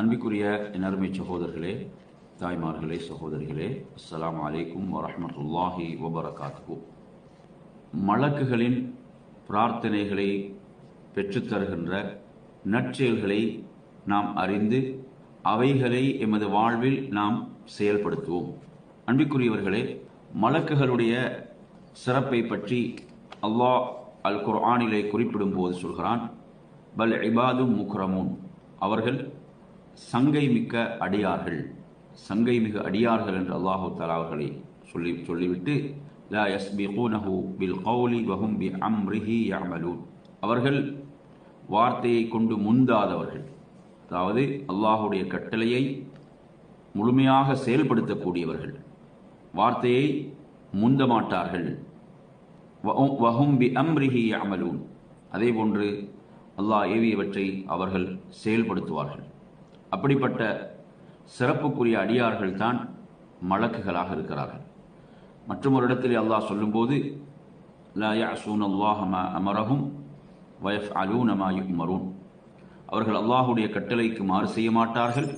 அன்பிக்குரிய என் சகோதரர்களே தாய்மார்களே சகோதரிகளே அஸ்லாம் அலைக்கும் வரமத்துல்லாஹி வபரகாத்துஹு. மலக்குகளின் பிரார்த்தனைகளை பெற்றுத்தருகின்ற நற்செயல்களை நாம் அறிந்து அவைகளை எமது வாழ்வில் நாம் செயல்படுத்துவோம். அன்பிற்குரியவர்களே மலக்குகளுடைய சிறப்பை பற்றி அல்லாஹ் அல் குர்ஆனிலே குறிப்பிடும் போது சொல்கிறான் பல் இபாதும் முக்ரமூன். அவர்கள் சங்கை மிக்க அடியார்கள். சங்கை மிக அடியார்கள் என்று அல்லாஹு தலா அவர்களை சொல்லி சொல்லிவிட்டு லா யஸ்பிகூனஹு பில் கௌலி வஹும் பி அம்ரிஹி யஅமலூன். அவர்கள் வார்த்தையை கொண்டு முந்தாதவர்கள். அதாவது அல்லாஹுடைய கட்டளையை முழுமையாக செயல்படுத்தக்கூடியவர்கள். வார்த்தையை முந்த மாட்டார்கள். வஹும்- பி அம்ரிஹி யஅமலூன். அதே போன்று அல்லாஹ் ஏவியவற்றை அவர்கள் செயல்படுத்துவார்கள். அப்படிப்பட்ட சிறப்புக்குரிய அடியார்கள் தான் மலக்குகளாக இருக்கிறார்கள். மற்றும் ஒரு இடத்தில் அல்லாஹ் சொல்லும்போது லா யஅஸூன அல்லாஹ அமரகும் வயஃப் வயஃப்அலூன யுமரூன் அவர்கள் அல்லாஹுடைய கட்டளைக்கு மாறு செய்ய மாட்டார்கள்.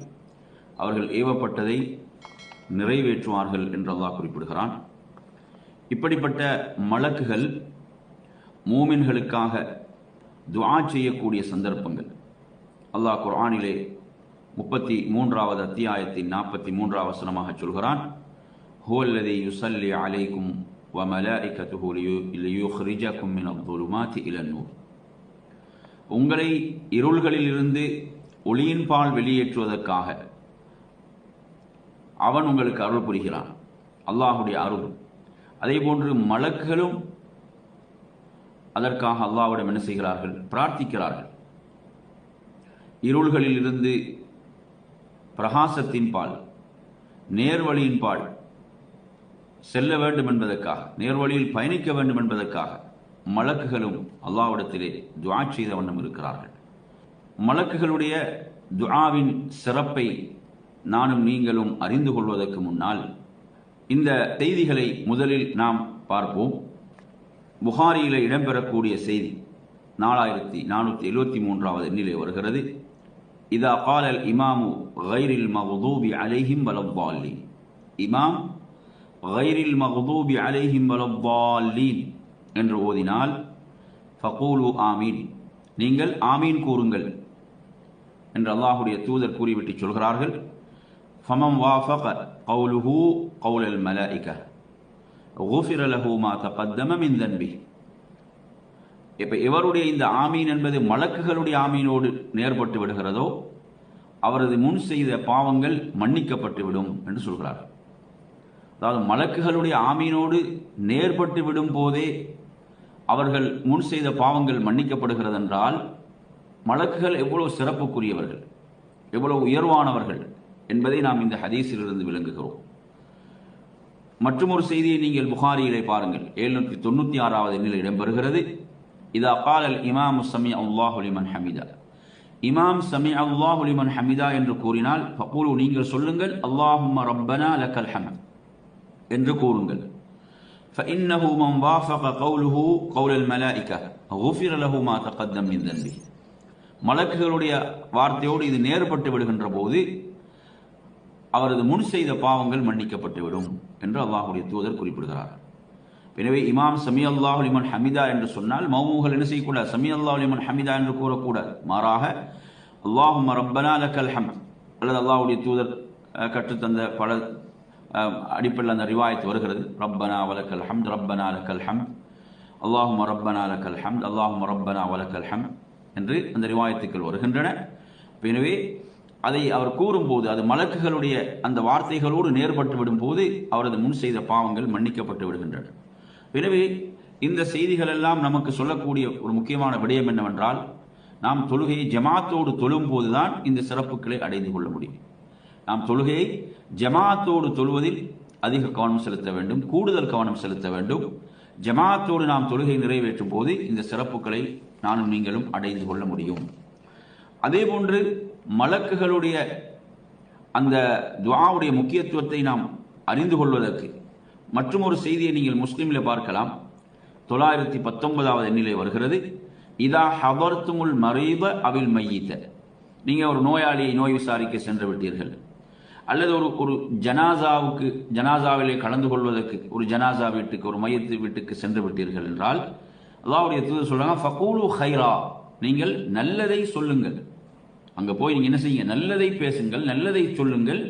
அவர்கள் ஏவப்பட்டதை நிறைவேற்றுவார்கள் என்று அல்லாஹ் குறிப்பிடுகிறான். இப்படிப்பட்ட மலக்குகள் மூமின்களுக்காக துவா செய்யக்கூடிய சந்தர்ப்பங்கள். அல்லாஹ் குர்ஆனிலே முப்பத்தி மூன்றாவது அத்தியாயத்தின் நாற்பத்தி மூன்றாவது வசனமாக சொல்கிறான். ஹோல்லதி யுசல்லி அலைக்கும் வ மலாஇகத்துஹு லியு- லியுኽரிஜக்கும் மின உங்களை இருள்களிலிருந்து ஒளியின்பால் வெளியேற்றுவதற்காக அவன் உங்களுக்கு அருள் புரிகிறான். அல்லாஹுடைய அருள். அதே போன்று மலக்குகளும் அதற்காக அல்லாஹ்விடம் என்ன செய்கிறார்கள்? பிரார்த்திக்கிறார்கள். இருள்களில் இருந்து பிரகாசத்தின் பால் நேர்வழியின் பால் செல்ல வேண்டும் என்பதற்காக நேர்வழியில் பயணிக்க வேண்டும் என்பதற்காக மலக்குகளும் அல்லாவிடத்திலே துவா செய்த வண்ணம் இருக்கிறார்கள். மலக்குகளுடைய துஆவின் சிறப்பை நானும் நீங்களும் அறிந்து கொள்வதற்கு முன்னால் இந்த செய்திகளை முதலில் நாம் பார்ப்போம். புகாரியில் இடம்பெறக்கூடிய செய்தி நாலாயிரத்தி நானூற்றி எழுபத்தி மூன்றாவது எண்ணிலே வருகிறது. இதா காலல் இமாமு கைரில் மகுதூபி அலைஹிம் வலப்பாலீன் இமாம் கைரில் மகுதூபி அலைஹிம் வலப்பாலீன் என்று ஓதினால் ஃபகூலு ஆமீன் நீங்கள் ஆமீன் கூறுங்கள் என்று அல்லாஹுடைய தூதர் கூறிவிட்டு சொல்கிறார்கள் فمن وافق قوله قول الملائكة غفر له ما تقدم من ذنبه இப்ப இவருடைய இந்த ஆமீன் என்பது மலக்குகளுடைய ஆமீனோடு நேர்பட்டு விடுகிறதோ அவரது முன் செய்த பாவங்கள் மன்னிக்கப்பட்டு விடும் என்று சொல்கிறார். அதாவது மலக்குகளுடைய ஆமீனோடு நேர்பட்டு விடும் போதே அவர்கள் முன் செய்த பாவங்கள் மன்னிக்கப்படுகிறது என்றால் மலக்குகள் எவ்வளவு சிறப்புக்குரியவர்கள் எவ்வளவு உயர்வானவர்கள் என்பதை நாம் இந்த ஹதீஸிலிருந்து விளங்குகிறோம். மற்றும் ஒரு செய்தியை நீங்கள் புகாரியிலே பாருங்கள். எழுநூற்றி தொண்ணூற்றி ஆறாவது எண்ணில் இடம்பெறுகிறது. இதா காலல் இமாம் சமி அல்லாஹு ஹமீதா இமாம் சமி அல்லாஹு லிமன் ஹமிதா என்று கூறினால் ஃபகூலு நீங்கள் சொல்லுங்கள் அல்லாஹும்ம ரப்பனா லக்கல் ஹமத் என்று கூறுங்கள் فإنه من وافق قوله قول الملائكة غفر له ما تقدم من ذنبه மலக்குகளுடைய வார்த்தையோடு இது நேர்பட்டு விடுகின்ற போது அவரது முன் செய்த பாவங்கள் மன்னிக்கப்பட்டு விடும் என்று அல்லாஹுடைய தூதர் குறிப்பிடுகிறார் எனவே இமாம் சமி அல்லாஹ் அலிமன் ஹமிதா என்று சொன்னால் மௌமூகள் என்ன செய்யக்கூடாது? சமி அல்லாஹ் அலிமன் ஹமிதா என்று கூறக்கூடாது. மாறாக அல்லாஹும் ரப்பனா லக்கல் ஹம் அல்லது அல்லாஹுடைய தூதர் கற்றுத்தந்த பல அடிப்படையில் அந்த ரிவாயத்து வருகிறது. ரப்பனா வலக்கல் ஹம்த் ரப்பனா லக்கல் ஹம் அல்லாஹும் ரப்பனா லக்கல் ஹம் அல்லாஹும் ரப்பனா வலக்கல் ஹம் என்று அந்த ரிவாயத்துக்கள் வருகின்றன. எனவே அதை அவர் கூறும்போது அது மலக்குகளுடைய அந்த வார்த்தைகளோடு நேர்பட்டு விடும்போது அவரது முன் செய்த பாவங்கள் மன்னிக்கப்பட்டு விடுகின்றன. எனவே இந்த செய்திகள் எல்லாம் நமக்கு சொல்லக்கூடிய ஒரு முக்கியமான விடயம் என்னவென்றால் நாம் தொழுகையை ஜமாத்தோடு தொழும் போதுதான் இந்த சிறப்புகளை அடைந்து கொள்ள முடியும். நாம் தொழுகையை ஜமாத்தோடு தொழுவதில் அதிக கவனம் செலுத்த வேண்டும் கூடுதல் கவனம் செலுத்த வேண்டும். ஜமாத்தோடு நாம் தொழுகை நிறைவேற்றும் போது இந்த சிறப்புகளை நானும் நீங்களும் அடைந்து கொள்ள முடியும். அதே போன்று மலக்குகளுடைய அந்த துவாவுடைய முக்கியத்துவத்தை நாம் அறிந்து கொள்வதற்கு மற்றும் ஒரு செய்தியை நீங்கள் முஸ்லீமில் பார்க்கலாம். தொள்ளாயிரத்தி பத்தொன்பதாவது எண்ணிலே வருகிறது. இதா ஹவர்த்துமுல் மரீப அவில் மையீத்த. நீங்கள் ஒரு நோயாளியை நோய் விசாரிக்க சென்று விட்டீர்கள். அல்லது ஒரு ஒரு ஜனாசாவுக்கு ஜனாசாவிலே கலந்து கொள்வதற்கு ஒரு ஜனாசா வீட்டுக்கு ஒரு மையத்து வீட்டுக்கு சென்று விட்டீர்கள் என்றால் அல்லாவுடைய தூதர் சொல்கிறாங்க ஃபகூலு ஹைரா நீங்கள் நல்லதை சொல்லுங்கள். அங்கே போய் நீங்கள் என்ன செய்யுங்க? நல்லதை பேசுங்கள் நல்லதை சொல்லுங்கள்.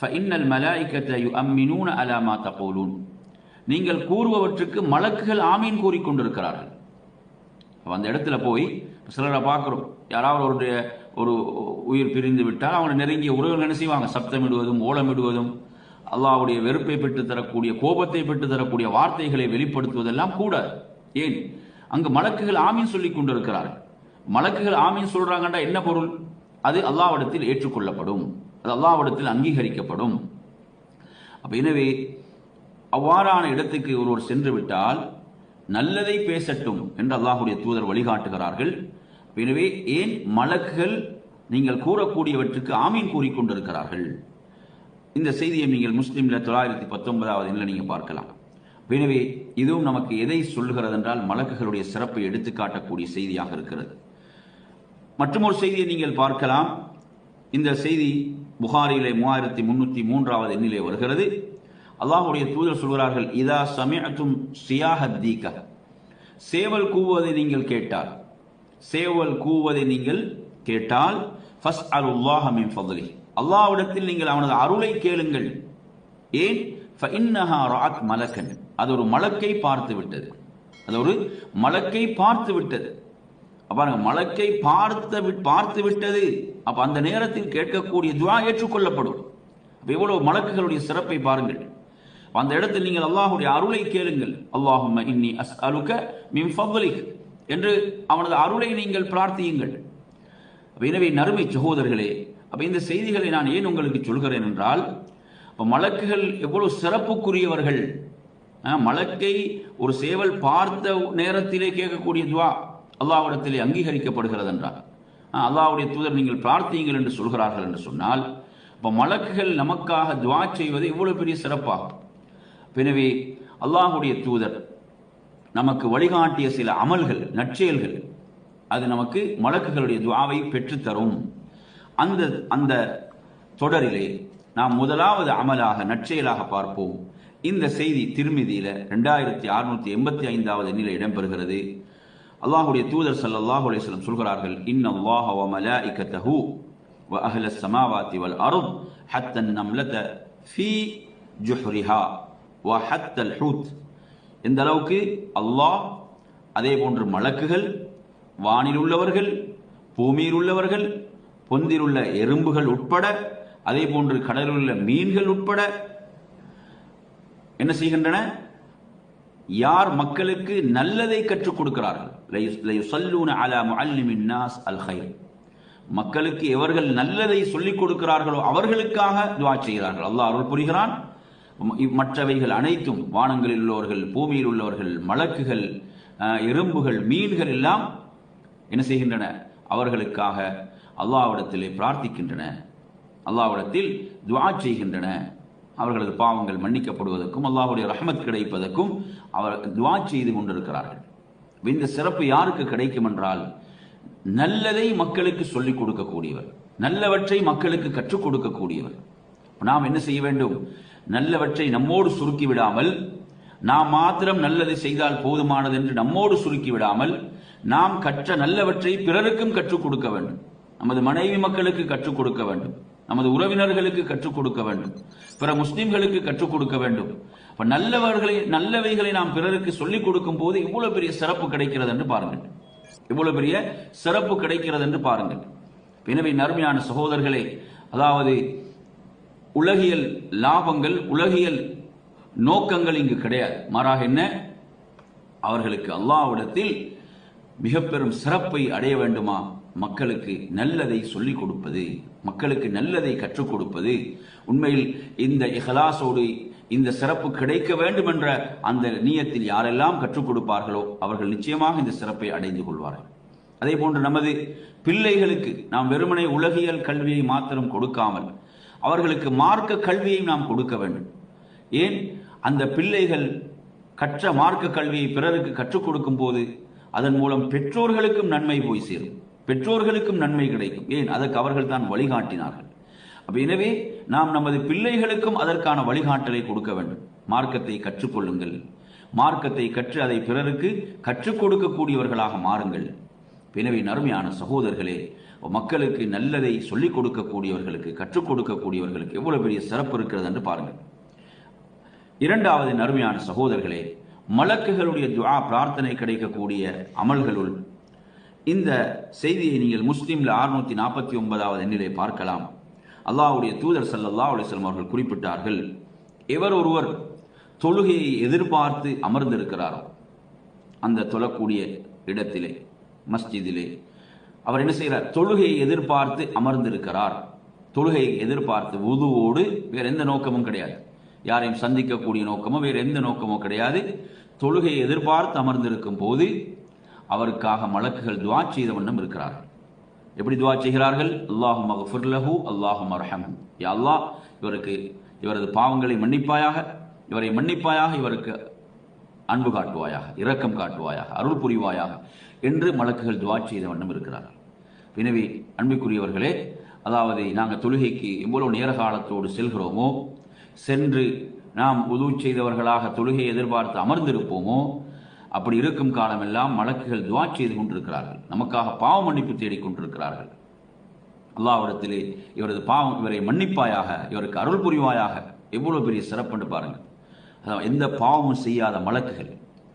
ஃபஇன்னல் மலாய்க்கத்தை அம்மினூன அலாமா மா நீங்கள் கூறுபவற்றுக்கு மலக்குகள் ஆமீன் கூறிக்கொண்டிருக்கிறார்கள் அப்ப அந்த இடத்துல போய் சிலரை பார்க்குறோம். யாராவது ஒரு ஒரு உயிர் பிரிந்து விட்டால் அவங்க நெருங்கிய உறவுகள் என்ன செய்வாங்க? சப்தமிடுவதும் ஓலமிடுவதும் அல்லாவுடைய வெறுப்பை பெற்று தரக்கூடிய கோபத்தை பெற்று தரக்கூடிய வார்த்தைகளை வெளிப்படுத்துவதெல்லாம் கூடாது ஏன்? அங்கு மலக்குகள் ஆமீன் சொல்லிக் கொண்டிருக்கிறார்கள். மலக்குகள் ஆமீன் சொல்றாங்கண்டா என்ன பொருள்? அது அல்லாவிடத்தில் ஏற்றுக்கொள்ளப்படும். அது அல்லாவிடத்தில் அங்கீகரிக்கப்படும். அப்ப எனவே அவ்வாறான இடத்துக்கு ஒருவர் சென்று விட்டால் நல்லதை பேசட்டும் என்று அல்லாஹுடைய தூதர் வழிகாட்டுகிறார்கள். எனவே ஏன் மலக்குகள் நீங்கள் கூறக்கூடியவற்றுக்கு ஆமீன் கூறிக்கொண்டிருக்கிறார்கள் இந்த செய்தியை நீங்கள் முஸ்லீம்ல தொள்ளாயிரத்தி பத்தொன்பதாவது எண்ணில் நீங்க பார்க்கலாம். எனவே இதுவும் நமக்கு எதை சொல்லுகிறது என்றால் மலக்குகளுடைய சிறப்பை எடுத்துக்காட்டக்கூடிய செய்தியாக இருக்கிறது. மற்றும் ஒரு செய்தியை நீங்கள் பார்க்கலாம். இந்த செய்தி புகாரிலே மூவாயிரத்தி முன்னூற்றி மூன்றாவது எண்ணிலே வருகிறது. அல்லாஹுடைய தூதர் சொல்கிறார்கள் இதா சமயத்தும் சியாஹத்தீக சேவல் கூவுவதை நீங்கள் கேட்டால் சேவல் கூவுவதை நீங்கள் கேட்டால் ஃபஸ் அலுல்லாஹ மின் ஃபضலி நீங்கள் அவனது அருளை கேளுங்கள். ஏன்? ஃபஇன்னஹா ராத் மலக்கன். அது ஒரு மலக்கை பார்த்து விட்டது அது ஒரு மலக்கை பார்த்து விட்டது பாருங்க மலக்கை பார்த்து பார்த்து விட்டது. அப்ப அந்த நேரத்தில் கேட்கக்கூடிய துவா ஏற்றுக்கொள்ளப்படும். இவ்வளவு மலக்குகளுடைய சிறப்பை பாருங்கள். அந்த இடத்தில் நீங்கள் அல்லாஹுடைய அருளை கேளுங்கள். அல்லாஹும் இன்னி அஸ் அலுக்க மின் ஃபவ்வலிக் என்று அவனது அருளை நீங்கள் பிரார்த்தியுங்கள். எனவே நறுமை சகோதரர்களே அப்ப இந்த செய்திகளை நான் ஏன் உங்களுக்கு சொல்கிறேன் என்றால் இப்ப மலக்குகள் எவ்வளவு சிறப்புக்குரியவர்கள். மலக்கை ஒரு சேவல் பார்த்த நேரத்திலே கேட்கக்கூடிய துவா. அல்லாவிடத்திலே அங்கீகரிக்கப்படுகிறது என்றார் அல்லாவுடைய தூதர் நீங்கள் பிரார்த்தியுங்கள் என்று சொல்கிறார்கள் என்று சொன்னால் இப்போ மலக்குகள் நமக்காக துவா செய்வது இவ்வளவு பெரிய சிறப்பாகும். எனவே அல்லாஹுடைய தூதர் நமக்கு வழிகாட்டிய சில அமல்கள் நற்செயல்கள் அது நமக்கு மலக்குகளுடைய துவாவை பெற்றுத்தரும். அந்த அந்த தொடரிலே நாம் முதலாவது அமலாக நற்செயலாக பார்ப்போம். இந்த செய்தி திருமதியில் ரெண்டாயிரத்தி அறுநூற்றி எண்பத்தி ஐந்தாவது எண்ணில் இடம்பெறுகிறது. அல்லாஹுடைய தூதர் சல் சல்லாஹ் அலிஸ்லம் சொல்கிறார்கள் இன் அல்லாஹ் வ மலா இக்கத்தஹு வ அஹ்ல சமாவாத்தி வல் அருத் ஹத்தன் நம்லத ஃபி ஜுஹ்ரிஹா வ ஹத்தல் ஹூத். எந்த அளவுக்கு அல்லாஹ் அதே போன்று மலக்குகள் வானில் உள்ளவர்கள் பூமியில் உள்ளவர்கள் பொந்திலுள்ள எறும்புகள் உட்பட அதே போன்று கடலில் உள்ள மீன்கள் உட்பட என்ன செய்கின்றன? யார் மக்களுக்கு நல்லதை கற்றுக் கொடுக்கிறார்கள்? மக்களுக்கு எவர்கள் நல்லதை சொல்லிக் கொடுக்கிறார்களோ அவர்களுக்காக துவா செய்கிறார்கள். அல்லாஹ் அருள் புரிகிறான். மற்றவைகள் அனைத்தும் வானங்களில் உள்ளவர்கள் பூமியில் உள்ளவர்கள் மலக்குகள் எறும்புகள் மீன்கள் எல்லாம் என்ன செய்கின்றன? அவர்களுக்காக அல்லாவிடத்திலே பிரார்த்திக்கின்றன. அல்லாவிடத்தில் துவா செய்கின்றன. அவர்களது பாவங்கள் மன்னிக்கப்படுவதற்கும் அல்லாஹுடைய ரஹமத் கிடைப்பதற்கும் அவர் துவா செய்து கொண்டிருக்கிறார்கள். இந்த சிறப்பு யாருக்கு கிடைக்கும் என்றால் நல்லதை மக்களுக்கு சொல்லிக் கொடுக்கக்கூடியவர் நல்லவற்றை மக்களுக்கு கற்றுக் கொடுக்கக்கூடியவர். நாம் என்ன செய்ய வேண்டும்? நல்லவற்றை நம்மோடு சுருக்கி விடாமல் நாம் மாத்திரம் நல்லதை செய்தால் போதுமானது என்று நம்மோடு சுருக்கி விடாமல் நாம் கற்ற நல்லவற்றை பிறருக்கும் கற்றுக் கொடுக்க வேண்டும். நமது மனைவி மக்களுக்கு கற்றுக் கொடுக்க வேண்டும். நமது உறவினர்களுக்கு கற்றுக் கொடுக்க வேண்டும். பிற முஸ்லிம்களுக்கு கற்றுக் கொடுக்க வேண்டும். இப்போ நல்லவர்களை நல்லவைகளை நாம் பிறருக்கு சொல்லிக் கொடுக்கும் போது இவ்வளவு பெரிய சிறப்பு கிடைக்கிறது என்று பாருங்கள். இவ்வளவு பெரிய சிறப்பு கிடைக்கிறது என்று பாருங்கள். எனவே நறுமையான சகோதரர்களே அதாவது உலகியல் லாபங்கள் உலகியல் நோக்கங்கள் இங்கு கிடையாது. மாறாக என்ன? அவர்களுக்கு அல்லாவிடத்தில் மிக பெரும் சிறப்பை அடைய வேண்டுமா? மக்களுக்கு நல்லதை சொல்லிக் கொடுப்பது மக்களுக்கு நல்லதை கற்றுக் கொடுப்பது உண்மையில் இந்த இஹலாசோடு இந்த சிறப்பு கிடைக்க வேண்டும் என்ற அந்த நீயத்தில் யாரெல்லாம் கற்றுக் கொடுப்பார்களோ அவர்கள் நிச்சயமாக இந்த சிறப்பை அடைந்து கொள்வார்கள். அதே போன்று நமது பிள்ளைகளுக்கு நாம் வெறுமனை உலகியல் கல்வியை மாத்திரம் கொடுக்காமல் அவர்களுக்கு மார்க்க கல்வியை நாம் கொடுக்க வேண்டும். ஏன்? அந்த பிள்ளைகள் கற்ற மார்க்க கல்வியை பிறருக்கு கற்றுக் கொடுக்கும் போது அதன் மூலம் பெற்றோர்களுக்கும் நன்மை போய் சேரும். பெற்றோர்களுக்கும் நன்மை கிடைக்கும். ஏன்? அதற்கு அவர்கள் தான் வழிகாட்டினார்கள். அப்ப எனவே நாம் நமது பிள்ளைகளுக்கும் அதற்கான வழிகாட்டலை கொடுக்க வேண்டும். மார்க்கத்தை கற்றுக்கொள்ளுங்கள். மார்க்கத்தை கற்று அதை பிறருக்கு கற்றுக் கொடுக்கக்கூடியவர்களாக மாறுங்கள். எனவே நறுமையான சகோதரர்களே மக்களுக்கு நல்லதை சொல்லிக் கொடுக்கக்கூடியவர்களுக்கு கற்றுக் கொடுக்கக்கூடியவர்களுக்கு எவ்வளவு பெரிய சிறப்பு இருக்கிறது என்று பாருங்கள். இரண்டாவது நறுமையான சகோதரர்களே மலக்குகளுடைய துவா பிரார்த்தனை கிடைக்கக்கூடிய அமல்களுள் இந்த செய்தியை நீங்கள் முஸ்லீமில் அறுநூத்தி நாற்பத்தி ஒன்பதாவது எண்ணிலே பார்க்கலாம். அல்லாஹுடைய தூதர் சல்லல்லா அலிஸ்லம் அவர்கள் குறிப்பிட்டார்கள். எவர் ஒருவர் தொழுகையை எதிர்பார்த்து அமர்ந்திருக்கிறாரோ? அந்த தொழக்கூடிய இடத்திலே மஸ்ஜிதிலே. அவர் என்ன செய்கிறார்? தொழுகையை எதிர்பார்த்து அமர்ந்திருக்கிறார். தொழுகையை எதிர்பார்த்து உதுவோடு வேற எந்த நோக்கமும் கிடையாது. யாரையும் சந்திக்கக்கூடிய நோக்கமோ வேறு எந்த நோக்கமோ கிடையாது. தொழுகையை எதிர்பார்த்து அமர்ந்திருக்கும் போது அவருக்காக மலக்குகள் துவா செய்த வண்ணம் இருக்கிறார்கள் எப்படி துவா செய்கிறார்கள்? அல்லாஹும் மகஃபுர்லஹு அல்லாஹு அரஹம் யா அல்லாஹ் இவருக்கு இவரது பாவங்களை மன்னிப்பாயாக இவரை மன்னிப்பாயாக இவருக்கு அன்பு காட்டுவாயாக இரக்கம் காட்டுவாயாக அருள் புரிவாயாக என்று மலக்குகள் துவா செய்த வண்ணம் இருக்கிறார்கள் எனவே அன்புக்குரியவர்களே அதாவது நாங்கள் தொழுகைக்கு எவ்வளோ நேர காலத்தோடு செல்கிறோமோ சென்று நாம் உதவு செய்தவர்களாக தொழுகையை எதிர்பார்த்து அமர்ந்திருப்போமோ அப்படி இருக்கும் காலமெல்லாம் மலக்குகள் துவா செய்து கொண்டிருக்கிறார்கள். நமக்காக பாவ மன்னிப்பு தேடிக் கொண்டிருக்கிறார்கள். அல்லாவிடத்திலே இவரது பாவம் இவரை மன்னிப்பாயாக இவருக்கு அருள் புரிவாயாக. எவ்வளவு பெரிய சிறப்புன்னு பாருங்கள். அதாவது எந்த பாவமும் செய்யாத மலக்குகள்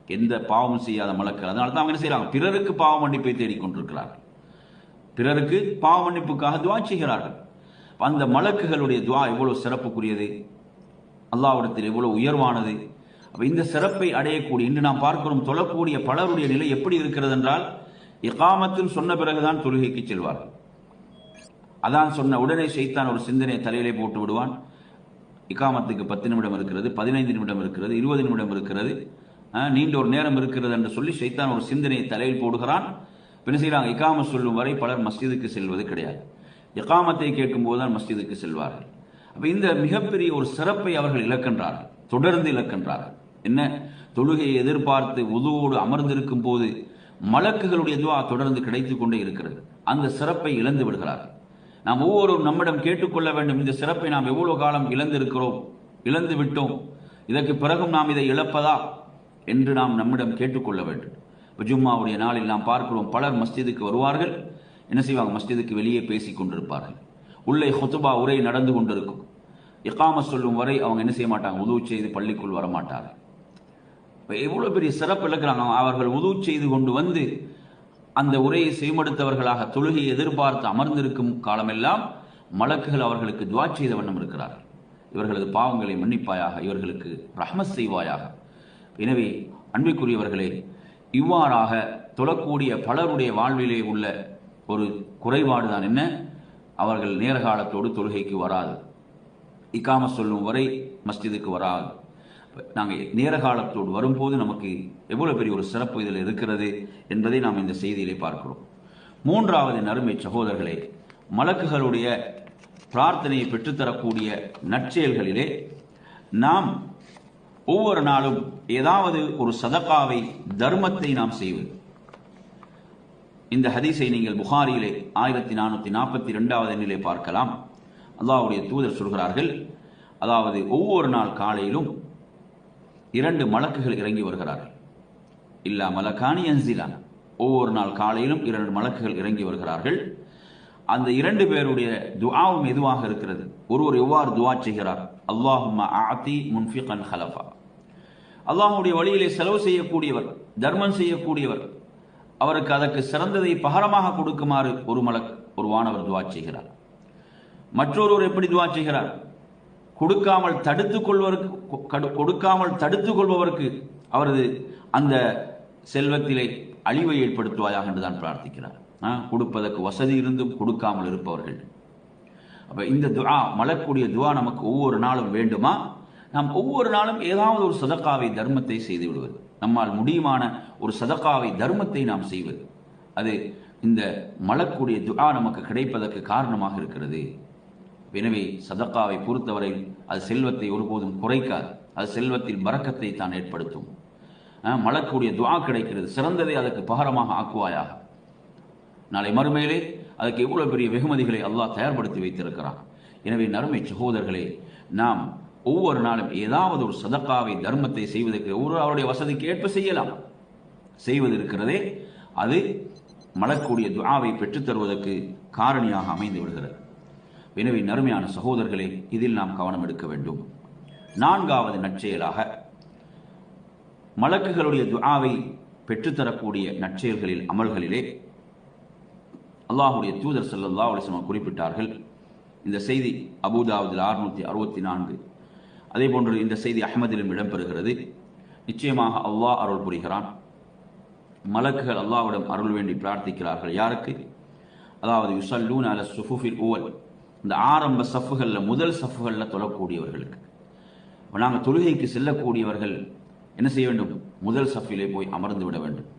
எந்த பாவமும் செய்யாத மலக்குகள். அதனால தான் அவங்க என்ன செய்கிறாங்க பிறருக்கு பாவ மன்னிப்பை தேடிக் கொண்டிருக்கிறார்கள். பிறருக்கு பாவ மன்னிப்புக்காக துவா செய்கிறார்கள். அந்த மலக்குகளுடைய துவா எவ்வளவு சிறப்புக்குரியது? அல்லாவிடத்தில் எவ்வளவு உயர்வானது? அப்போ இந்த சிறப்பை அடையக்கூடிய இன்று நாம் பார்க்கிறோம் தொழக்கூடிய பலருடைய நிலை எப்படி இருக்கிறது என்றால் இகாமத்தில் சொன்ன பிறகுதான் தொழுகைக்கு செல்வார்கள். அதான் சொன்ன உடனே செய்தான் ஒரு சிந்தனை தலையிலே போட்டு விடுவான். இகாமத்துக்கு பத்து நிமிடம் இருக்கிறது பதினைந்து நிமிடம் இருக்கிறது இருபது நிமிடம் இருக்கிறது நீண்ட ஒரு நேரம் இருக்கிறது என்று சொல்லி ஷைத்தான் ஒரு சிந்தனையை தலையில் போடுகிறான். பின்ன செய்கிறாங்க இக்காம சொல்லும் வரை பலர் மஸ்ஜிதுக்கு செல்வது கிடையாது. இக்காமத்தை கேட்கும் போதுதான் மஸ்ஜிதுக்கு செல்வார்கள். அப்போ இந்த மிகப்பெரிய ஒரு சிறப்பை அவர்கள் இழக்கின்றார்கள் தொடர்ந்து இழக்கின்றார்கள். என்ன? தொழுகையை எதிர்பார்த்து உதுவோடு அமர்ந்திருக்கும் போது மலக்குகளுடைய துவா தொடர்ந்து கிடைத்து கொண்டே இருக்கிறது. அந்த சிறப்பை இழந்து விடுகிறார்கள். நாம் ஒவ்வொருவரும் நம்மிடம் கேட்டுக்கொள்ள வேண்டும். இந்த சிறப்பை நாம் எவ்வளவு காலம் இழந்திருக்கிறோம் இழந்து விட்டோம் இதற்கு பிறகும் நாம் இதை இழப்பதா என்று நாம் நம்மிடம் கேட்டுக்கொள்ள வேண்டும். ஜும்மாவுடைய நாளில் நாம் பார்க்கிறோம் பலர் மஸ்ஜிதுக்கு வருவார்கள் என்ன செய்வாங்க? மஸ்ஜிதுக்கு வெளியே பேசிக் கொண்டிருப்பார்கள். உள்ளே ஹொத்துபா உரை நடந்து கொண்டிருக்கும். இக்காம சொல்லும் வரை அவங்க என்ன செய்ய மாட்டாங்க? உதவு செய்து பள்ளிக்குள் வரமாட்டார்கள். இப்போ எவ்வளோ பெரிய சிறப்பு இழக்கிறாங்க அவர்கள் உதவு செய்து கொண்டு வந்து அந்த உரையை செய்மடுத்தவர்களாக தொழுகையை எதிர்பார்த்து அமர்ந்திருக்கும் காலமெல்லாம் மலக்குகள் அவர்களுக்கு துவா செய்த வண்ணம் இருக்கிறார்கள். இவர்களது பாவங்களை மன்னிப்பாயாக இவர்களுக்கு ரஹ்மத் செய்வாயாக. எனவே அன்பிற்குரியவர்களே இவ்வாறாக தொழக்கூடிய பலருடைய வாழ்விலே உள்ள ஒரு குறைபாடு தான் என்ன? அவர்கள் நேரகாலத்தோடு தொழுகைக்கு வராது. இக்காம சொல்லும் வரை மஸ்ஜிதுக்கு வராது. நாங்கள் நேர காலத்தோடு வரும்போது நமக்கு எவ்வளோ பெரிய ஒரு சிறப்பு இதில் இருக்கிறது என்பதை நாம் இந்த செய்தியிலே பார்க்கிறோம். மூன்றாவது நறுமை சகோதரர்களே மலக்குகளுடைய பிரார்த்தனையை பெற்றுத்தரக்கூடிய நற்செயல்களிலே நாம் ஒவ்வொரு நாளும் ஏதாவது ஒரு சதக்காவை தர்மத்தை நாம் செய்வது. இந்த ஹதீஸை நீங்கள் புகாரியிலே ஆயிரத்தி நானூற்றி நாற்பத்தி ரெண்டாவது எண்ணிலே பார்க்கலாம். அல்லாவுடைய தூதர் சொல்கிறார்கள் அதாவது ஒவ்வொரு நாள் காலையிலும் இரண்டு மலக்குகள் இறங்கி வருகிறார்கள். இல்லா மலக்கானி அன்சிலான் ஒவ்வொரு நாள் காலையிலும் இரண்டு மலக்குகள் இறங்கி வருகிறார்கள். அந்த இரண்டு பேருடைய துஆவும் எதுவாக இருக்கிறது? ஒருவர் எவ்வாறு துவா செய்கிறார்? அல்லாஹும்ம ஆதி முன்ஃபிகன் ஹலஃபா. அல்லாஹுடைய வழியிலே செலவு செய்யக்கூடியவர் தர்மம் செய்யக்கூடியவர் அவருக்கு அதற்கு சிறந்ததை பகரமாக கொடுக்குமாறு ஒரு மலக் ஒரு வானவர் துவா செய்கிறார். மற்றொருவர் எப்படி துவா செய்கிறார்? கொடுக்காமல் தடுத்து கொள்வதற்கு கொடுக்காமல் தடுத்து கொள்பவருக்கு அவரது அந்த செல்வத்திலே அழிவை ஏற்படுத்துவாயாக என்றுதான் பிரார்த்திக்கிறார். கொடுப்பதற்கு வசதி இருந்தும் கொடுக்காமல் இருப்பவர்கள். அப்போ இந்த துவா மலக்கூடிய துவா நமக்கு ஒவ்வொரு நாளும் வேண்டுமா? நாம் ஒவ்வொரு நாளும் ஏதாவது ஒரு சதக்காவை தர்மத்தை செய்து விடுவது. நம்மால் முடியுமான ஒரு சதக்காவை தர்மத்தை நாம் செய்வது. அது இந்த மலக்கூடிய துவா நமக்கு கிடைப்பதற்கு காரணமாக இருக்கிறது. எனவே சதக்காவை பொறுத்தவரை அது செல்வத்தை ஒருபோதும் குறைக்காது. அது செல்வத்தில் பறக்கத்தை தான் ஏற்படுத்தும். மலக்கூடிய துவா கிடைக்கிறது. சிறந்ததை அதற்கு பகரமாக ஆக்குவாயாக. நாளை மறுமையிலே அதுக்கு எவ்வளவு பெரிய வெகுமதிகளை அல்லாஹ் தயார்படுத்தி வைத்திருக்கிறான். எனவே நறுமை சகோதரர்களே நாம் ஒவ்வொரு நாளும் ஏதாவது ஒரு சதக்காவை தர்மத்தை செய்வதற்கு ஒவ்வொரு அவருடைய வசதிக்கு ஏற்ப செய்யலாம். செய்வது இருக்கிறதே அது மலக்கூடிய துவாவை பெற்றுத்தருவதற்கு காரணியாக அமைந்து விடுகிறது. எனவே நறுமையான சகோதரர்களே இதில் நாம் கவனம் எடுக்க வேண்டும். நான்காவது நற்செயலாக மலக்குகளுடைய துஆவை பெற்றுத்தரக்கூடிய நற்செயல்களில் அமல்களிலே அல்லாஹுடைய தூதர் ஸல்லல்லாஹு அலைஹி குறிப்பிட்டார்கள். இந்த செய்தி அபூதாவுதில் அறுநூற்றி அறுபத்தி நான்கு அதே போன்று இந்த செய்தி அஹ்மதிலும் இடம்பெறுகிறது. நிச்சயமாக அல்லாஹ் அருள் புரிகிறான். மலக்குகள் அல்லாவிடம் அருள் வேண்டி பிரார்த்திக்கிறார்கள். யாருக்கு? அதாவது யுசல்லூன் அல சுஃபுஃபில் ஊவல். இந்த ஆரம்ப சஃப்புகளில் முதல் சஃப்புகளில் தொழக்கூடியவர்களுக்கு. இப்போ நாங்கள் தொழுகைக்கு செல்லக்கூடியவர்கள் என்ன செய்ய வேண்டும்? முதல் சஃபிலே போய் அமர்ந்து விட வேண்டும்.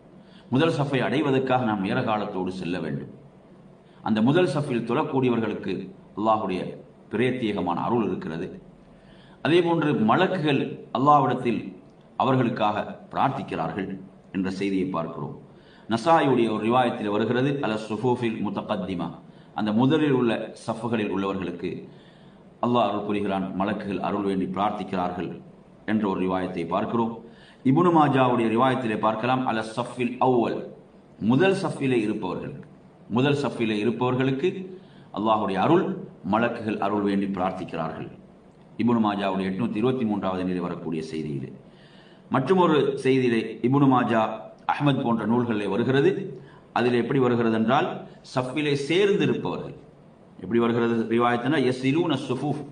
முதல் சஃபை அடைவதற்காக நாம் நேர காலத்தோடு செல்ல வேண்டும். அந்த முதல் சஃபில் தொழக்கூடியவர்களுக்கு அல்லாஹுடைய பிரேத்தியகமான அருள் இருக்கிறது. அதே போன்று மலக்குகள் அல்லாவிடத்தில் அவர்களுக்காக பிரார்த்திக்கிறார்கள் என்ற செய்தியை பார்க்கிறோம். நசாயுடைய ஒரு ரிவாயத்தில் வருகிறது அல சுஃபூஃபில் முத்தகத்திமா அந்த முதலில் உள்ள சஃப்புகளில் உள்ளவர்களுக்கு அல்லாஹ் அருள் புரிகிறான் மலக்குகள் அருள் வேண்டி பிரார்த்திக்கிறார்கள் என்ற ஒரு ரிவாயத்தை பார்க்கிறோம். இபுனு மாஜாவுடைய ரிவாயத்திலே பார்க்கலாம் அல சஃபில் அவ்வல். முதல் சஃபிலே இருப்பவர்கள் முதல் சஃபிலே இருப்பவர்களுக்கு அல்லாஹுடைய அருள் மலக்குகள் அருள் வேண்டி பிரார்த்திக்கிறார்கள். இபுனு மாஜாவுடைய எட்நூத்தி இருபத்தி மூன்றாவது நிலை வரக்கூடிய செய்தியிலே. மற்றும் ஒரு செய்தியிலே இபுனு மாஜா அஹ்மத் போன்ற நூல்களிலே வருகிறது. அதில் எப்படி வருகிறது என்றால் சஃபிலே சேர்ந்து இருப்பவர்கள் எப்படி வருகிறது? ரிவாயத்தினா எஸ் இலூன சுஃபூஃப்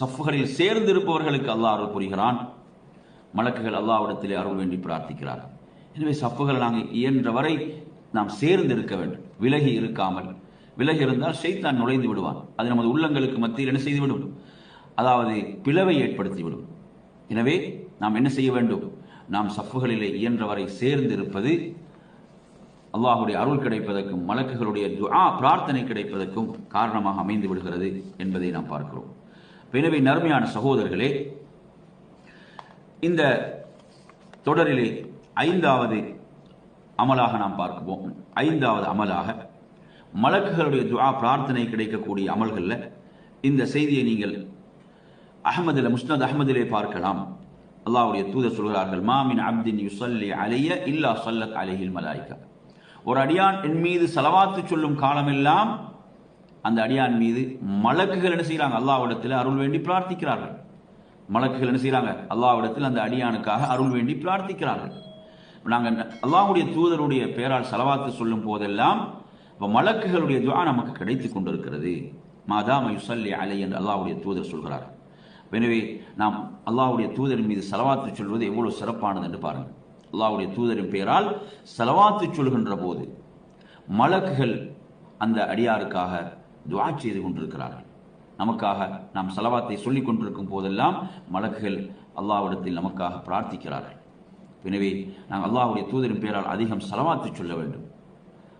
சஃப்களில் சேர்ந்து இருப்பவர்களுக்கு அல்லாஹ் அருள் புரிகிறான். மலக்குகள் அல்லாவிடத்திலே அருள் வேண்டி பிரார்த்திக்கிறார்கள். எனவே சஃப்புகள் நாங்கள் இயன்றவரை நாம் சேர்ந்து இருக்க வேண்டும். விலகி இருக்காமல். விலகி இருந்தால் ஷைத்தான் நுழைந்து விடுவான். அது நமது உள்ளங்களுக்கு மத்தியில் என்ன செய்துவிடும்? அதாவது பிளவை ஏற்படுத்திவிடும். எனவே நாம் என்ன செய்ய வேண்டும்? நாம் சஃப்புகளிலே இயன்றவரை சேர்ந்து இருப்பது அல்லாஹுடைய அருள் கிடைப்பதற்கும் மலக்குகளுடைய துஆ பிரார்த்தனை கிடைப்பதற்கும் காரணமாக அமைந்து விடுகிறது என்பதை நாம் பார்க்கிறோம். எனவே நர்மையான சகோதரர்களே இந்த தொடரிலே ஐந்தாவது அமலாக நாம் பார்க்குவோம். ஐந்தாவது அமலாக மலக்குகளுடைய துஆ பிரார்த்தனை கிடைக்கக்கூடிய அமல்களில் இந்த செய்தியை நீங்கள் அஹமதில் முஸ்னத் அஹமதிலே பார்க்கலாம். அல்லாவுடைய தூதர் சொல்கிறார்கள் மாமின் அப்தின் யுசல்லி அலைய இல்லா சொல்லத் அலைஹில் மலாய்க்கா. ஒரு அடியான் என் மீது செலவாத்து சொல்லும் காலமெல்லாம் அந்த அடியான் மீது மலக்குகள் என்ன செய்கிறாங்க அல்லாவிடத்தில் அருள் வேண்டி பிரார்த்திக்கிறார்கள். மலக்குகள் என்ன செய்கிறாங்க அல்லாவிடத்தில் அந்த அடியானுக்காக அருள் வேண்டி பிரார்த்திக்கிறார்கள். நாங்கள் அல்லாஹுடைய தூதருடைய பெயரால் செலவாத்து சொல்லும் போதெல்லாம் இப்போ மலக்குகளுடைய துவா நமக்கு கிடைத்து கொண்டிருக்கிறது. மாதா மயுசல்லி அலை என்று அல்லாஹுடைய தூதர் சொல்கிறார். எனவே நாம் அல்லாஹ்வுடைய தூதர் மீது செலவாத்து சொல்வது எவ்வளோ சிறப்பானது என்று பாருங்கள். அல்லாவுடைய தூதரின் பெயரால் செலவாத்து சொல்கின்ற போது மலக்குகள் அந்த அடியாருக்காக துவா செய்து கொண்டிருக்கிறார்கள். நமக்காக நாம் செலவாத்தை சொல்லிக் கொண்டிருக்கும் போதெல்லாம் மலக்குகள் அல்லாவிடத்தில் நமக்காக பிரார்த்திக்கிறார்கள். எனவே நாம் அல்லாஹுடைய தூதரின் பெயரால் அதிகம் செலவாத்து சொல்ல வேண்டும்.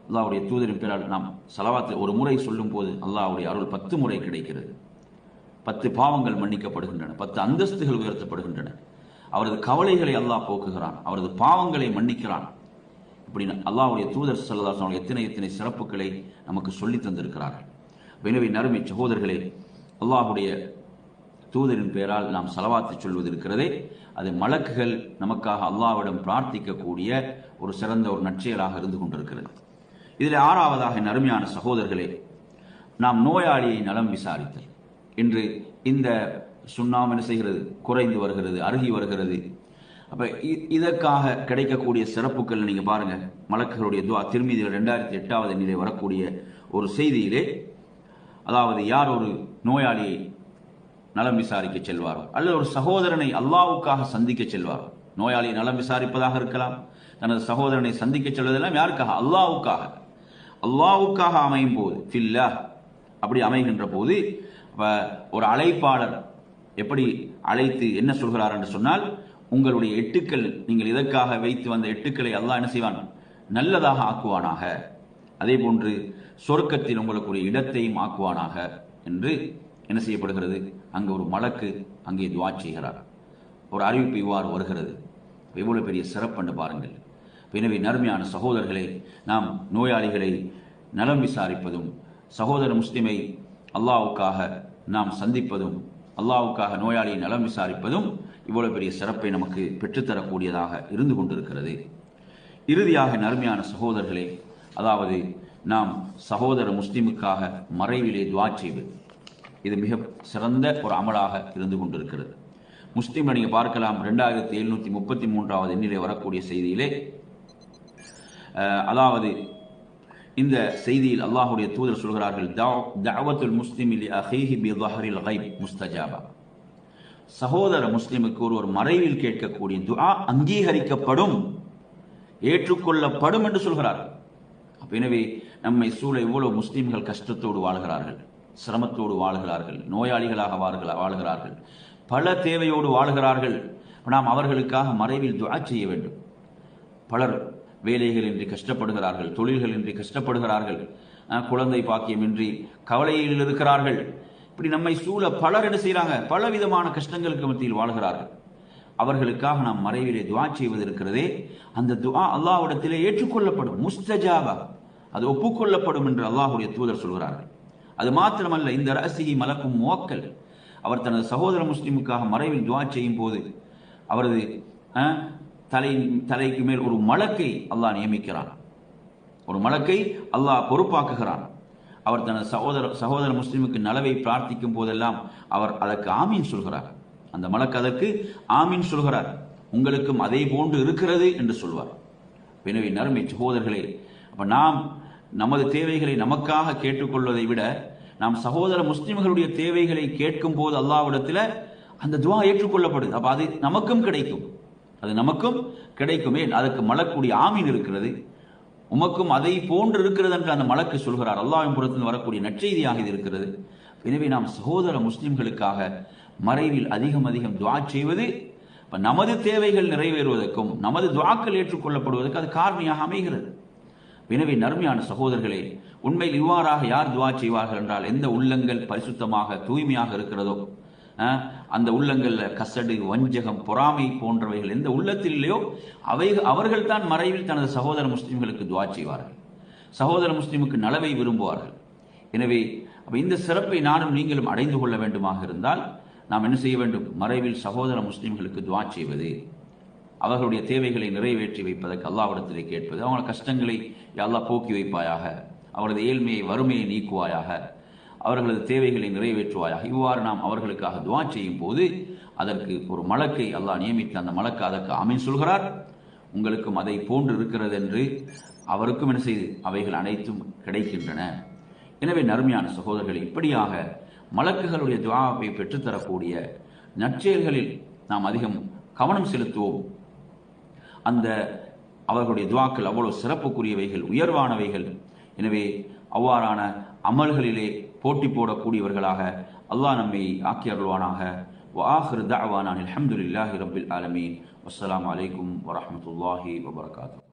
அல்லாவுடைய தூதரின் பெயரால் நாம் செலவாத்து ஒரு முறை சொல்லும் போது அல்லாவுடைய அருள் பத்து முறை கிடைக்கிறது. பத்து பாவங்கள் மன்னிக்கப்படுகின்றன பத்து அந்தஸ்துகள் உயர்த்தப்படுகின்றன. அவரது கவலைகளை அல்லாஹ் போக்குகிறான். அவரது பாவங்களை மன்னிக்கிறான். இப்படி அல்லாஹுடைய தூதர் சல்லாஸ் எத்தனை எத்தனை சிறப்புகளை நமக்கு சொல்லி தந்திருக்கிறார்கள். எனவே நறுமை சகோதரர்களே அல்லாஹுடைய தூதரின் பெயரால் நாம் செலவாத்து சொல்வது இருக்கிறதே அது மலக்குகள் நமக்காக அல்லாஹ்விடம் பிரார்த்திக்கக்கூடிய ஒரு சிறந்த ஒரு நற்செயலாக இருந்து கொண்டிருக்கிறது. இதில் ஆறாவதாக நறுமையான சகோதரர்களே நாம் நோயாளியை நலம் விசாரித்தல். இன்று இந்த சுண்ணாம் என்ன செய்கிறது? குறைந்து வருகிறது அருகி வருகிறது. அப்போ இதற்காக கிடைக்கக்கூடிய சிறப்புகள் நீங்கள் பாருங்கள் மலக்குகளுடைய துவா திருமதி ரெண்டாயிரத்தி எட்டாவது நிலை வரக்கூடிய ஒரு செய்தியிலே அதாவது யார் ஒரு நோயாளியை நலம் விசாரிக்க செல்வாரோ அல்லது ஒரு சகோதரனை அல்லாவுக்காக சந்திக்க செல்வாரோ நோயாளியை நலம் விசாரிப்பதாக இருக்கலாம். தனது சகோதரனை சந்திக்க செல்வதெல்லாம் யாருக்காக? அல்லாவுக்காக அல்லாவுக்காக அமையும் போது ஃபில்லா அப்படி அமைகின்ற போது அப்ப ஒரு அழைப்பாளர் எப்படி அழைத்து என்ன சொல்கிறார் என்று சொன்னால் உங்களுடைய எட்டுக்கள் நீங்கள் இதற்காக வைத்து வந்த எட்டுக்களை அல்லாஹ் என்ன செய்வான்? நல்லதாக ஆக்குவானாக. அதே போன்று சொர்க்கத்தில் உங்களுக்குரிய இடத்தையும் ஆக்குவானாக என்று என்ன செய்யப்படுகிறது? அங்கே ஒரு மலக்கு அங்கே துவா செய்கிறார். ஒரு அறிவிப்பு இவ்வாறு வருகிறது. எவ்வளவு பெரிய சிறப்புன்னு பாருங்கள். எனவே நர்மையான சகோதரர்களே நாம் நோயாளிகளை நலம் விசாரிப்பதும் சகோதர முஸ்லிமை அல்லாவுக்காக நாம் சந்திப்பதும் அல்லாவுக்காக நோயாளியை நலம் விசாரிப்பதும் இவ்வளவு பெரிய சிறப்பை நமக்கு பெற்றுத்தரக்கூடியதாக இருந்து கொண்டிருக்கிறது. இறுதியாக நறுமையான சகோதரர்களே அதாவது நாம் சகோதர முஸ்லிமுக்காக மறைவிலே துவா செய்வது. இது மிக சிறந்த ஒரு அமலாக இருந்து கொண்டிருக்கிறது. முஸ்லீம் நீங்கள் பார்க்கலாம் ரெண்டாயிரத்தி எழுநூற்றி முப்பத்தி மூன்றாவது எண்ணிலே வரக்கூடிய செய்தியிலே அதாவது இந்த செய்தியில் அல்லாஹுடைய தூதர் சொல்கிறார்கள் தாவத்துல் முஸ்லிம் இலி அஹீஹி பி தஹரில் ஹைப் சகோதர முஸ்லிமுக்கு ஒருவர் மறைவில் கேட்கக்கூடிய துஆ அங்கீகரிக்கப்படும் ஏற்றுக்கொள்ளப்படும் என்று சொல்கிறார்கள். எனவே நம்மை சூழ இவ்வளவு முஸ்லிம்கள் கஷ்டத்தோடு வாழ்கிறார்கள் சிரமத்தோடு வாழ்கிறார்கள் நோயாளிகளாக வாழ்கிறார்கள் பல தேவையோடு வாழ்கிறார்கள். நாம் அவர்களுக்காக மறைவில் துஆ செய்ய வேண்டும். பலர் வேலைகள் இன்றி கஷ்டப்படுகிறார்கள் தொழில்கள் இன்றி கஷ்டப்படுகிறார்கள். குழந்தை பாக்கியமின்றி கவலையில் இருக்கிறார்கள். இப்படி நம்மை சூழ பலர் என்ன செய்கிறாங்க பல விதமான கஷ்டங்களுக்கு மத்தியில் வாழ்கிறார்கள். அவர்களுக்காக நாம் மறைவிலே துவா செய்வது இருக்கிறதே அந்த துவா அல்லாஹ்விடத்திலே ஏற்றுக்கொள்ளப்படும் முஸ்தஜாபா. அது ஒப்புக்கொள்ளப்படும் என்று அல்லாஹுடைய தூதர் சொல்கிறார்கள். அது மாத்திரமல்ல இந்த ரசிகி மலக்கும் மோக்கல் அவர் தனது சகோதர முஸ்லிமுக்காக மறைவில் துவா செய்யும் போது அவரது தலை தலைக்கு மேல் ஒரு மலக்கை அல்லாஹ் நியமிக்கிறான். ஒரு மலக்கை அல்லாஹ் பொறுப்பாக்குகிறான். அவர் தனது சகோதர சகோதர முஸ்லிமுக்கு நலவை பிரார்த்திக்கும் போதெல்லாம் அவர் அதற்கு ஆமீன் சொல்கிறார். அந்த மலக்கு அதற்கு ஆமீன் சொல்கிறார். உங்களுக்கும் அதே போன்று இருக்கிறது என்று சொல்வார். எனவே நறுமை சகோதரர்களே அப்போ நாம் நமது தேவைகளை நமக்காக கேட்டுக்கொள்வதை விட நாம் சகோதர முஸ்லிம்களுடைய தேவைகளை கேட்கும் போது அல்லாவிடத்தில் அந்த துவா ஏற்றுக்கொள்ளப்படுது. அப்போ அது நமக்கும் கிடைக்கும். அது நமக்கும் கிடைக்குமே அதுக்கு மலக்கூடிய ஆமீன் இருக்கிறது. உமக்கும் அதை போன்று இருக்கிறது என்று அந்த மலக்கு சொல்கிறார். அல்லாவின் புறத்தில் வரக்கூடிய நற்செய்தியாக இது இருக்கிறது. எனவே நாம் சகோதர முஸ்லிம்களுக்காக மறைவில் அதிகம் அதிகம் துவா செய்வது இப்ப நமது தேவைகள் நிறைவேறுவதற்கும் நமது துவாக்கள் ஏற்றுக்கொள்ளப்படுவதற்கு அது காரணியாக அமைகிறது. எனவே நறுமையான சகோதரர்களே உண்மையில் இவ்வாறாக யார் துவா செய்வார்கள் என்றால் எந்த உள்ளங்கள் பரிசுத்தமாக தூய்மையாக இருக்கிறதோ அந்த உள்ளங்களில் கசடு வஞ்சகம் பொறாமை போன்றவைகள் எந்த உள்ளத்தில் இல்லையோ அவை அவர்கள் தான் மறைவில் தனது சகோதர முஸ்லிம்களுக்கு துவா செய்வார்கள். சகோதர முஸ்லிமுக்கு நலவை விரும்புவார்கள். எனவே அப்போ இந்த சிறப்பை நானும் நீங்களும் அடைந்து கொள்ள வேண்டுமாக இருந்தால் நாம் என்ன செய்ய வேண்டும்? மறைவில் சகோதர முஸ்லிம்களுக்கு துவா செய்வது. அவர்களுடைய தேவைகளை நிறைவேற்றி வைப்பதற்கு அல்லாவிடத்திலே கேட்பது. அவங்கள கஷ்டங்களை எல்லாம் போக்கி வைப்பாயாக. அவரது ஏழ்மையை வறுமையை நீக்குவாயாக. அவர்களது தேவைகளை நிறைவேற்றுவாயாக. இவ்வாறு நாம் அவர்களுக்காக துவா செய்யும் போது அதற்கு ஒரு மலக்கை அல்லாஹ் நியமித்து அந்த மலக்கு அதற்கு அமீன் சொல்கிறார். உங்களுக்கும் அதை போன்று இருக்கிறது என்று அவருக்கும் என்ன செய்து அவைகள் அனைத்தும் கிடைக்கின்றன. எனவே நறுமையான சகோதரர்கள் இப்படியாக மலக்குகளுடைய துவாவை பெற்றுத்தரக்கூடிய நற்செயல்களில் நாம் அதிகம் கவனம் செலுத்துவோம். அந்த அவர்களுடைய துவாக்கள் அவ்வளவு சிறப்புக்குரியவைகள் உயர்வானவைகள். எனவே அவ்வாறான அமல்களிலே போட்டி போடக்கூடியவர்களாக அல்லாஹ் நம்மை ஆக்கி அருள்வானாக வாஹிர் தாவானான் அலமதுல்லாஹி ரபில் ஆலமீன். அஸ்லாம் வலைக்கம் வரமத்துல்லாஹி வபர்காத்து.